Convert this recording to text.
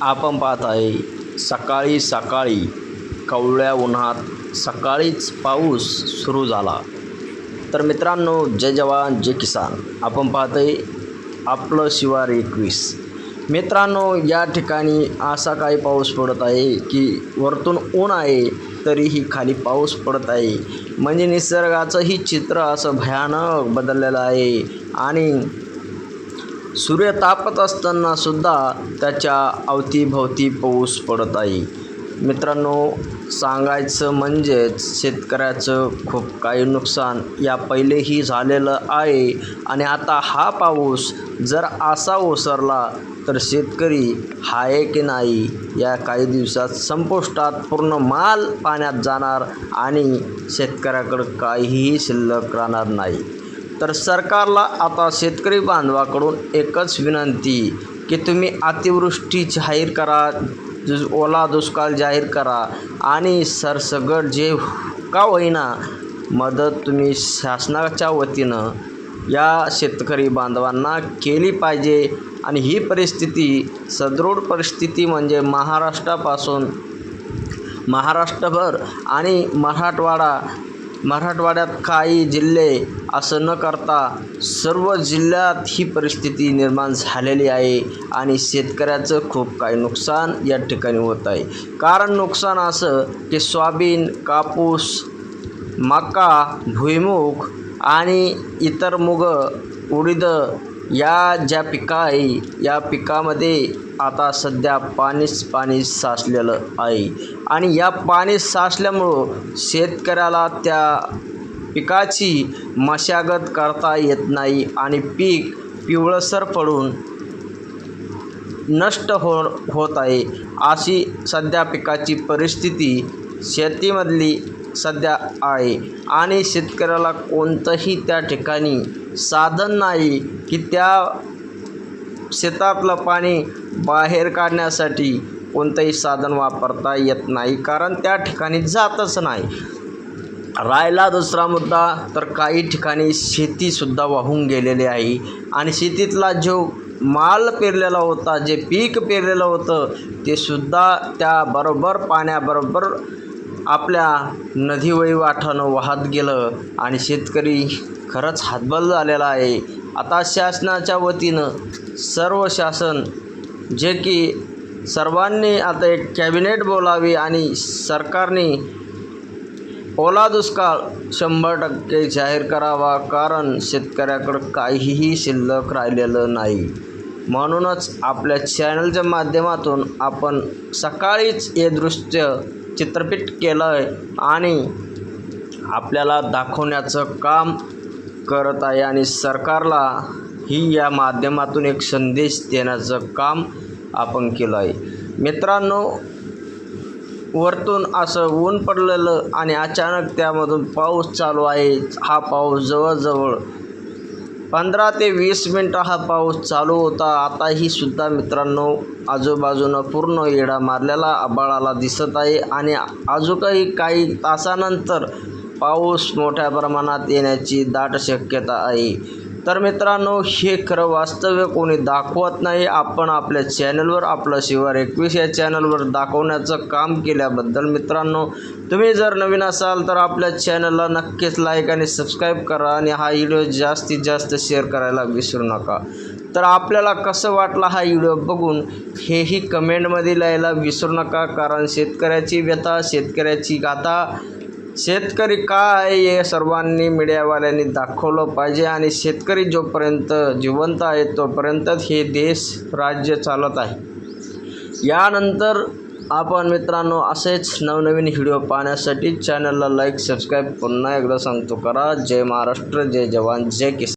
आपण पाहत आहे सकाळी सकाळी कवळ्या उन्हात सकाळीच पाऊस सुरू झाला. तर मित्रांनो जय जवान जय किसान. आपण पाहत आहे आपलं शिवार एकवीस. मित्रांनो या ठिकाणी असा काही पाऊस पडत आहे की वरतून ऊन आहे तरीही खाली पाऊस पडत आहे. म्हणजे निसर्गाचंही चित्र असं भयानक बदललेलं आहे. आणि सूर्य तापत असताना सुद्धा त्याच्या अवतीभवती पाऊस पडत आहे. मित्रांनो सांगायचं म्हणजेच शेतकऱ्याचं खूप काही नुकसान या पहिलेही झालेलं आहे आणि आता हा पाऊस जर असा ओसरला तर शेतकरी आहे की नाही या काही दिवसात संपुष्टात पूर्ण माल पाण्यात जाणार आणि शेतकऱ्याकडं काहीही शिल्लक राहणार नाही. तर सरकारला आता शेतकरी बांधवाकडून एकच विनंती की तुम्ही अतिवृष्टी जाहीर करा दुस ओला दुष्काळ जाहीर करा आणि सरसगट जे का होईना मदत तुम्ही शासनाच्या वतीनं या शेतकरी बांधवांना केली पाहिजे. आणि ही परिस्थिती सदृढ परिस्थिती म्हणजे महाराष्ट्रापासून महाराष्ट्रभर आणि मराठवाडा मराठवाड्यात काही जिल्हे असं न करता सर्व जिल्ह्यात ही परिस्थिती निर्माण झालेली आहे आणि शेतकऱ्याचं खूप काही नुकसान या ठिकाणी होत आहे. कारण नुकसान असं की सोयाबीन कापूस मका भुईमुग आणि इतर मुग उडीद या ज्या पिका आहे या पिकामध्ये आता सध्या पाणीच पाणी साचलेलं आहे. आणि या पाणी साचल्यामुळं शेतकऱ्याला त्या पिकाची मशागत करता येत नाही आणि पीक पिवळसर पडून नष्ट हो होत आहे. अशी सध्या पिकाची परिस्थिती शेतीमधली सध्या आहे. आणि शेतकऱ्याला कोणतंही त्या ठिकाणी साधन नाही की त्या शेतातलं पाणी बाहेर काढण्यासाठी कोणतंही साधन वापरता येत नाही. कारण त्या ठिकाणी जातच नाही. राहिला दुसरा मुद्दा तर काही ठिकाणी शेतीसुद्धा वाहून गेलेली आहे. आणि शेतीतला जो माल पेरलेला होता जे पीक पेरलेलं होतं ते सुद्धा त्याबरोबर पाण्याबरोबर आपल्या नदीवळी वाठानं वाहत गेलं आणि शेतकरी खरंच हातबल झालेला आहे. आता शासनाच्या वतीनं सर्व शासन जे की सर्वांनी आता एक कॅबिनेट बोलावी आणि सरकारने ओला दुष्काळ शंभर टक्के जाहीर करावा कारण शेतकऱ्याकडं काहीही शिल्लक राहिलेलं नाही. म्हणूनच आपल्या चॅनलच्या माध्यमातून आपण सकाळीच हे दृश्य चित्रपट केलं आहे आणि आपल्याला दाखवण्याचं काम करत आहे आणि सरकारला ही या माध्यमातून एक संदेश देण्याचं काम आपण केलं आहे मित्रांनो वरतून असं ऊन पडलेलं आणि अचानक त्यामधून पाऊस चालू आहे. हा पाऊस जवळजवळ पंधरा ते वीस मिनटं हा पाऊस चालू होता. आताही सुद्धा मित्रांनो आजूबाजूनं पूर्ण येडा मारलेला आबाळाला दिसत आहे आणि अजूनही काही तासानंतर पाऊस मोठ्या प्रमाणात येण्याची दाट शक्यता आहे. तर मित्रांनो हे खरं वास्तव्य कोणी दाखवत नाही. आपण आपल्या चॅनलवर आपला शिवार एकवीस या चॅनलवर दाखवण्याचं काम केल्याबद्दल मित्रांनो तुम्ही जर नवीन असाल तर आपल्या चॅनलला नक्कीच लाईक आणि सबस्क्राईब करा आणि हा व्हिडिओ जास्तीत जास्त शेअर करायला विसरू नका. तर आपल्याला कसं वाटलं हा व्हिडिओ बघून हेही कमेंटमध्ये लिहायला विसरू नका. कारण शेतकऱ्याची व्यथा शेतकऱ्याची गाथा शेतकरी काय हे सर्वांनी मीडियावाल्यांनी दाखवलं पाहिजे आणि शेतकरी जोपर्यंत जिवंत आहे तोपर्यंतच हे देश राज्य चालत आहे. यानंतर आपण मित्रांनो असेच नवनवीन व्हिडिओ पाहण्यासाठी चॅनलला लाईक सबस्क्राईब पुन्हा एकदा सांगतो करा. जय महाराष्ट्र जय जवान जय किसान.